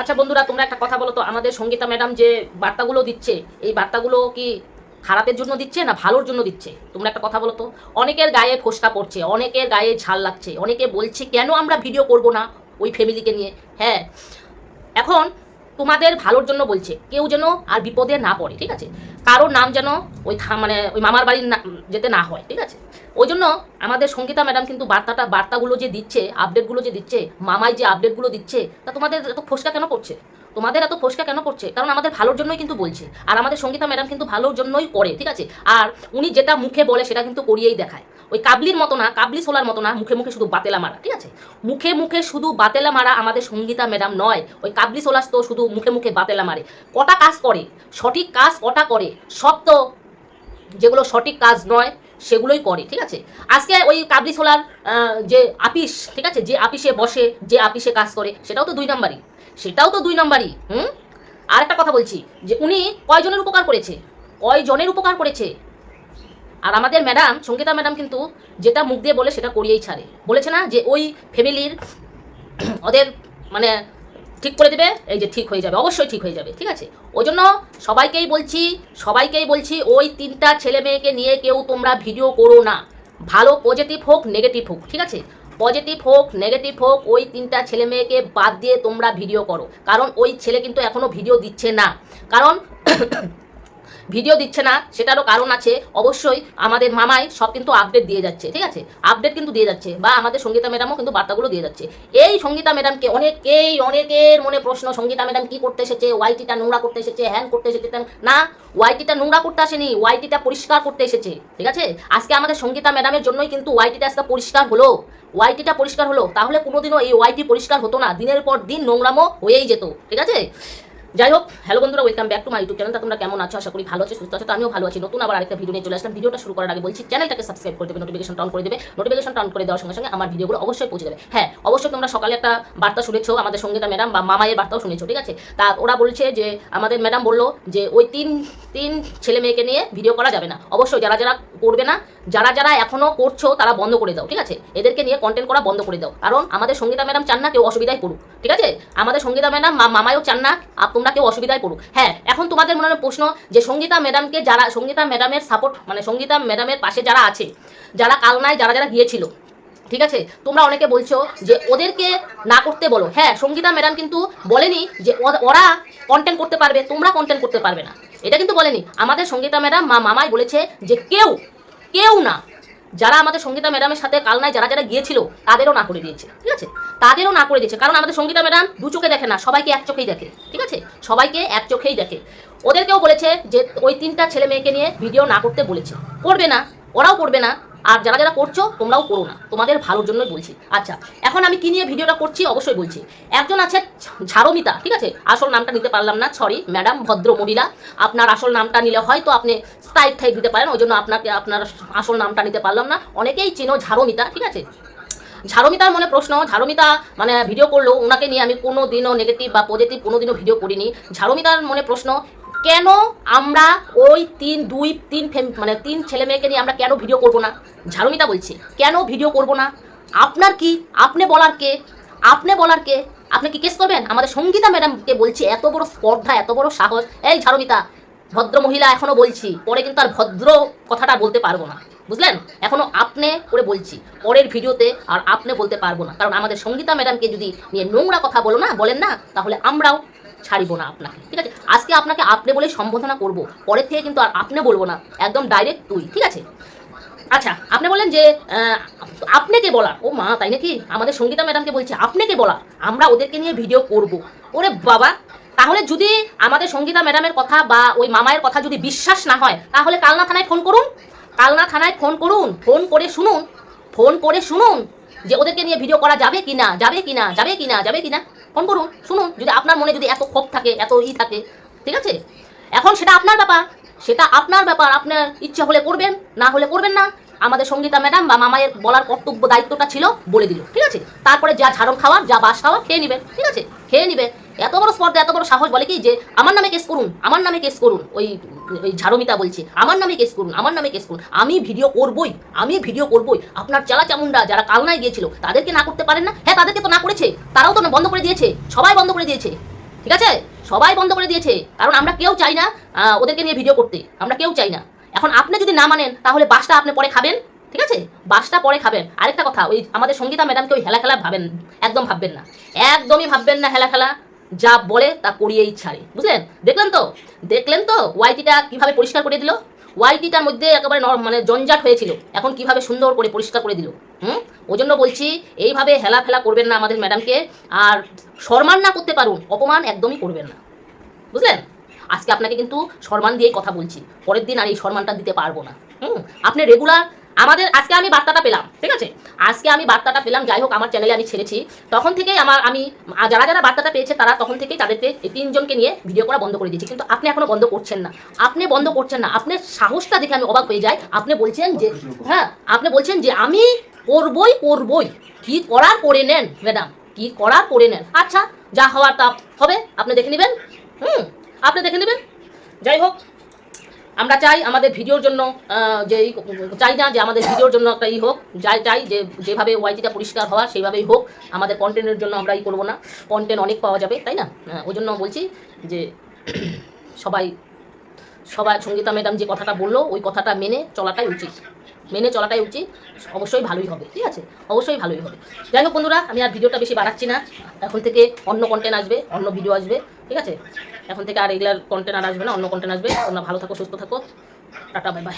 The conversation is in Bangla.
আচ্ছা বন্ধুরা, তোমরা একটা কথা বলো তো, আমাদের সঙ্গীতা ম্যাডাম যে বার্তাগুলো দিচ্ছে, এই বার্তাগুলো কি খারাপের জন্য দিচ্ছে না ভালোর জন্য দিচ্ছে? তোমরা একটা কথা বলো তো। অনেকের গায়ে ফোসকা পড়ছে, অনেকের গায়ে ঝাল লাগছে, অনেকে বলছে, কেন আমরা ভিডিও করব না ওই ফ্যামিলিকে নিয়ে? হ্যাঁ এখন তোমাদের ভালোর জন্য বলছে। কেউ যেন আর বিপদে না পড়ে, ঠিক আছে? কারোর নাম যেন ওই মানে ওই মামার বাড়ির যেতে না হয়, ঠিক আছে? ওই জন্য আমাদের সঙ্গীতা ম্যাডাম কিন্তু বার্তাটা বার্তাগুলো যে দিচ্ছে আপডেটগুলো যে দিচ্ছে, মামাই যে আপডেটগুলো দিচ্ছে, তা তোমাদের এত ফোসকা কেন করছে? তোমাদের এত ফোসকা কেন করছে? কারণ আমাদের ভালোর জন্যই কিন্তু বলছে। আর আমাদের সঙ্গীতা ম্যাডাম কিন্তু ভালোর জন্যই করে, ঠিক আছে? আর উনি যেটা মুখে বলে সেটা কিন্তু করিয়েই দেখায়। ওই কাবলির মতো না, কাবলি সোলার মতো না, মুখে মুখে শুধু বাতেলা মারা, ঠিক আছে? মুখে মুখে শুধু বাতেলা মারা আমাদের সঙ্গীতা ম্যাডাম নয়, ওই কাবলি সোলাস তো শুধু মুখে মুখে বাতেলা মারে। কটা কাজ করে, সঠিক কাজ কটা করে? সব তো যেগুলো সঠিক কাজ নয়, সেগুলোই করে, ঠিক আছে? আজকে ওই কাবলি সোলার যে আপিস, ঠিক আছে? যে আপিসে বসে, যে আপিসে কাজ করে, সেটাও তো দুই নাম্বারই। সেটাও তো দুই নাম্বারই, হুম? আর একটা কথা বলছি, যে উনি কয়জনের উপকার করেছে? কয়জনের উপকার করেছে? আর আমাদের ম্যাডাম, সঙ্গীতা ম্যাডাম কিন্তু যেটা মুখ দিয়ে বলে সেটা করিয়েই ছাড়ে। বলেছে না যে ওই ফ্যামিলির ওদের মানে ঠিক করে দেবে, এই যে ঠিক হয়ে যাবে, অবশ্যই ঠিক হয়ে যাবে, ঠিক আছে? ওই জন্য সবাইকেই বলছি সবাইকেই বলছি, ওই তিনটা ছেলে মেয়েকে নিয়ে কেউ তোমরা ভিডিও করো না। ভালো পজিটিভ হোক নেগেটিভ হোক, ঠিক আছে? পজিটিভ হোক নেগেটিভ হোক, ওই তিনটা ছেলে মেয়েকে বাদ দিয়ে তোমরা ভিডিও করো। কারণ ওই ছেলে কিন্তু এখনও ভিডিও দিচ্ছে না। কারণ ভিডিও দিচ্ছে না, সেটারও কারণ আছে। অবশ্যই আমাদের মামাই সব কিন্তু আপডেট দিয়ে যাচ্ছে, ঠিক আছে? আপডেট কিন্তু দিয়ে যাচ্ছে, বা আমাদের সঙ্গীতা ম্যাডামও কিন্তু বার্তাগুলো দিয়ে যাচ্ছে। এই সঙ্গীতা ম্যাডামকে অনেকেই, অনেকের মনে প্রশ্ন, সঙ্গীতা ম্যাডাম কি করতে এসেছে ওয়াইটিটা নোংরা করতে এসেছে হ্যান করতে এসেছে না ওয়াইটিটা নোংরা করতে আসেনি ওয়াইটিটা পরিষ্কার করতে এসেছে, ঠিক আছে? আজকে আমাদের সঙ্গীতা ম্যাডামের জন্যই কিন্তু ওয়াইটিটা আজকে পরিষ্কার হলো। ওয়াইটিটা পরিষ্কার হলো, তাহলে কোনোদিনও এই ওয়াইটি পরিষ্কার হতো না, দিনের পর দিন নোংরামো হয়েই যেত, ঠিক আছে? যাই হোক হ্যালো বন্ধুরা welcome back to my YouTube channel তোমরা কেমন আছো? আশা করি ভালো আছো, সুস্থ আছো। তো আমিও ভালো আছি। নতুন আবার আরেকটা ভিডিও নিয়ে চলে আসলাম। ভিডিওটা শুরু করার আগে বলছি চ্যানেলটাকে সাবস্ক্রাইব করে দেবে নোটিফিকেশন অন করে দেবে। নোটিফিকেশন অন করে দেওয়ার সঙ্গে সঙ্গে আমার ভিডিওগুলো অবশ্যই পৌঁছে দেবে। হ্যাঁ অবশ্যই তোমরা সকালে একটা বার্তা শুনেছো, আমাদের সঙ্গীতা ম্যাডাম বা মামায়ের বার্তাও শুনেছো, ঠিক আছে? তা ওরা বলছে যে, আমাদের ম্যাডাম বলল যে, ওই তিন তিন ছেলে মেয়েকে নিয়ে ভিডিও করা যাবে না। অবশ্যই যারা যারা করবে না, যারা যারা এখনও করছ, তারা বন্ধ করে দাও, ঠিক আছে? এদেরকে নিয়ে কন্টেন্ট করা বন্ধ করে দাও। কারণ আমাদের সঙ্গীতা ম্যাডাম চান না কেউ অসুবিধায় পড়ুক, ঠিক আছে? আমাদের সঙ্গীতা ম্যাডাম মামায়ও চান না তোমরা কেউ অসুবিধায় পড়ুক। হ্যাঁ এখন তোমাদের মনে হয় প্রশ্ন যে সঙ্গীতা ম্যাডামকে যারা সঙ্গীতা ম্যাডামের সাপোর্ট মানে সঙ্গীতা ম্যাডামের পাশে যারা আছে, যারা কালনায় যারা যারা গিয়েছিল ঠিক আছে? তোমরা অনেকে বলছো যে ওদেরকে না করতে বলো। হ্যাঁ সঙ্গীতা ম্যাডাম কিন্তু বলেনি যে ওরা কন্টেন্ট করতে পারবে, তোমরা কন্টেন্ট করতে পারবে না। এটা কিন্তু বলেনি। আমাদের সঙ্গীতা ম্যাডাম মা, মামাই বলেছে যে কেউ কেউ না, যারা আমাদের সঙ্গীতা ম্যাডামের সাথে কাল কালনায় যারা যারা গিয়েছিল, তাদেরও না করে দিয়েছে। ঠিক আছে? তাদেরও না করে দিয়েছে। কারণ আমাদের সঙ্গীতা ম্যাডাম দু চোখে দেখে না, সবাইকে এক চোখেই দেখে। ঠিক আছে? সবাইকে এক চোখেই দেখে। ওদেরকেও বলেছে যে ওই তিনটা ছেলে মেয়েকে নিয়ে ভিডিও না করতে বলেছে। করবে না, ওরাও করবে না। আর যারা যারা করছ, তোমরাও করো না। তোমাদের ভালোর জন্যই বলছি। আচ্ছা এখন আমি কি নিয়ে ভিডিওটা করছি অবশ্যই বলছি। একজন আছে ঝারমিতা ঠিক আছে? আসল নামটা নিতে পারলাম না সরি ম্যাডাম ভদ্র মহিলা আপনার আসল নামটা নিলে হয়তো আপনি স্থায়ী ঠাই দিতে পারেন, ওই জন্য আপনাকে আপনার আসল নামটা নিতে পারলাম না। অনেকেই চিনো ঝারমিতা ঠিক আছে? ঝারমিতার মনে প্রশ্ন ঝারমিতা মানে ভিডিও করল, ওনাকে নিয়ে আমি কোনো দিনও নেগেটিভ বা পজিটিভ কোনো দিনও ভিডিও করিনি। ঝারমিতার মনে প্রশ্ন কেন আমরা ওই তিন, দুই, তিন মানে তিন ছেলে মেয়েকে নিয়ে আমরা কেন ভিডিও করব না? ঝারমিতা বলছে, কেন ভিডিও করব না? আপনার কি? আপনি বলার কে? আপনি বলার কে? আপনি কি কেস করবেন? আমাদের সঙ্গীতা ম্যাডামকে বলছি, এত বড় স্পর্ধা, এত বড় সাহস। এই ঝারমিতা ভদ্র মহিলা এখনও বলছি, পরে কিন্তু আর ভদ্র কথাটা বলতে পারব না। বুঝলেন? এখনও আপনি করে বলছি, পরের ভিডিওতে আর আপনি বলতে পারব না। কারণ আমাদের সঙ্গীতা ম্যাডামকে যদি নিয়ে নোংরা কথা বলো না, বলেন না, তাহলে আমরাও ছাড়িব না আপনাকে, ঠিক আছে? আজকে আপনাকে আপনি বলে সম্বোধনা করব, পরের থেকে কিন্তু আর আপনি বলব না, একদম ডাইরেক্ট তুই, ঠিক আছে? আচ্ছা আপনি বলেন যে আপনাকে বলার? ও মা, তাই নাকি? আমাদের সঙ্গীতা ম্যাডামকে বলছে আপনাকে বলার? আমরা ওদেরকে নিয়ে ভিডিও করব। ওরে বাবা, তাহলে যদি আমাদের সঙ্গীতা ম্যাডামের কথা বা ওই মামায়ের কথা যদি বিশ্বাস না হয়, তাহলে কালনা থানায় ফোন করুন। কালনা থানায় ফোন করুন, ফোন করে শুনুন, ফোন করে শুনুন যে ওদেরকে নিয়ে ভিডিও করা যাবে কি না যাবে কি না যাবে কি না যাবে কি না ফোন করুন, শুনুন, যদি আপনার মনে যদি এত ক্ষোভ থাকে, এত ই থাকে, ঠিক আছে? এখন সেটা আপনার ব্যাপার, সেটা আপনার ব্যাপার আপনার ইচ্ছা হলে করবেন, না হলে করবেন না, আমাদের সঙ্গীতা ম্যাডাম বা মামায়ের বলার কর্তব্য, দায়িত্বটা ছিল বলে দিল, ঠিক আছে? তারপরে যা ঝাড়ন খাওয়ার, যা বাস খাওয়া খেয়ে নেবেন, ঠিক আছে? খেয়ে নেবে এত বড় স্পর্ধা, এত বড় সাহস বলে কি যে আমার নামে কেস করুন, আমার নামে কেস করুন, ওই ওই ঝাড়মিতা বলছে, আমার নামে কেস করুন, আমার নামে কেস করুন, আমি ভিডিও করবই, আমি ভিডিও করবই। আপনার চালা চামুন্ডা যারা কালনায় গিয়েছিল, তাদেরকে না করতে পারেন না? হ্যাঁ তাদেরকে তো না করেছে, তারাও তো বন্ধ করে দিয়েছে, সবাই বন্ধ করে দিয়েছে, ঠিক আছে? সবাই বন্ধ করে দিয়েছে, কারণ আমরা কেউ চাই না ওদেরকে নিয়ে ভিডিও করতে, আমরা কেউ চাই না। এখন আপনি যদি না মানেন, তাহলে বাসটা আপনি পরে খাবেন, ঠিক আছে? বাসটা পরে খাবেন। আরেকটা কথা, ওই আমাদের সঙ্গীতা ম্যাডামকে ওই হেলা খেলা ভাবেন, একদম ভাববেন না। একদমই ভাববেন না হেলা খেলা যা বলে তা করিয়েই ছাড়ে, বুঝলেন? দেখলেন তো? দেখলেন তো? ওয়াইটিটা কীভাবে পরিষ্কার করে দিল? ওয়াইটিটার মধ্যে একেবারে মানে জঞ্জাট হয়েছিল, এখন কীভাবে সুন্দর করে পরিষ্কার করে দিল, হুম? ওই জন্য বলছি, এইভাবে হেলা ফেলা করবেন না আমাদের ম্যাডামকে, আর সম্মান না করতে পারুন, অপমান একদমই করবেন না, বুঝলেন? আজকে আপনাকে কিন্তু সম্মান দিয়েই কথা বলছি, পরের দিন আর এই সম্মানটা দিতে পারব না, হুম? আপনি রেগুলার আমাদের আজকে আমি বার্তাটা পেলাম, ঠিক আছে? আজকে আমি বার্তাটা পেলাম, যাই হোক আমার চ্যানেলে আমি ছেড়েছি। তখন থেকেই আমার, আমি, যারা যারা বার্তাটা পেয়েছে তারা তখন থেকেই তাদেরকে এই তিনজনকে নিয়ে ভিডিও করা বন্ধ করে দিয়েছি। কিন্তু আপনি এখনও বন্ধ করছেন না। আপনি বন্ধ করছেন না। আপনার সাহসটা দেখে আমি অবাক হয়ে যাই। আপনি বলছেন যে হ্যাঁ আপনি বলছেন যে আমি করবই করবই। কি করার করে নেন ম্যাডাম কি করার করে নেন? আচ্ছা যা হওয়ার তা হবে। আপনি দেখে নেবেন? হুম, আপনি দেখে নেবেন? যাই হোক আমরা চাই আমাদের ভিডিওর জন্য যে চাই না যে আমাদের ভিডিওর জন্য একটা ই হোক যাই চাই যে যেভাবে ওয়াইটিটা পরিষ্কার হওয়া সেইভাবেই হোক আমাদের কন্টেন্টের জন্য আমরা ই করব না। কন্টেন্ট অনেক পাওয়া যাবে তাই না? হ্যাঁ, ওই জন্য বলছি যে সবাই সবাই সঙ্গীতা ম্যাডাম যে কথাটা বলল ওই কথাটা মেনে চলাটাই উচিত। মেনে চলাটাই উচিত অবশ্যই ভালোই হবে ঠিক আছে? অবশ্যই ভালোই হবে। যাই হোক বন্ধুরা আমি আর ভিডিওটা বেশি বাড়াচ্ছি না। এখন থেকে অন্য কন্টেন্ট আসবে অন্য ভিডিও আসবে। ঠিক আছে? এখন থেকে আর এগুলার কন্টেন্ট আর আসবে না, অন্য কন্টেন্ট আসবে। তোমরা ভালো থাকো, সুস্থ থাকো। Tata bye bye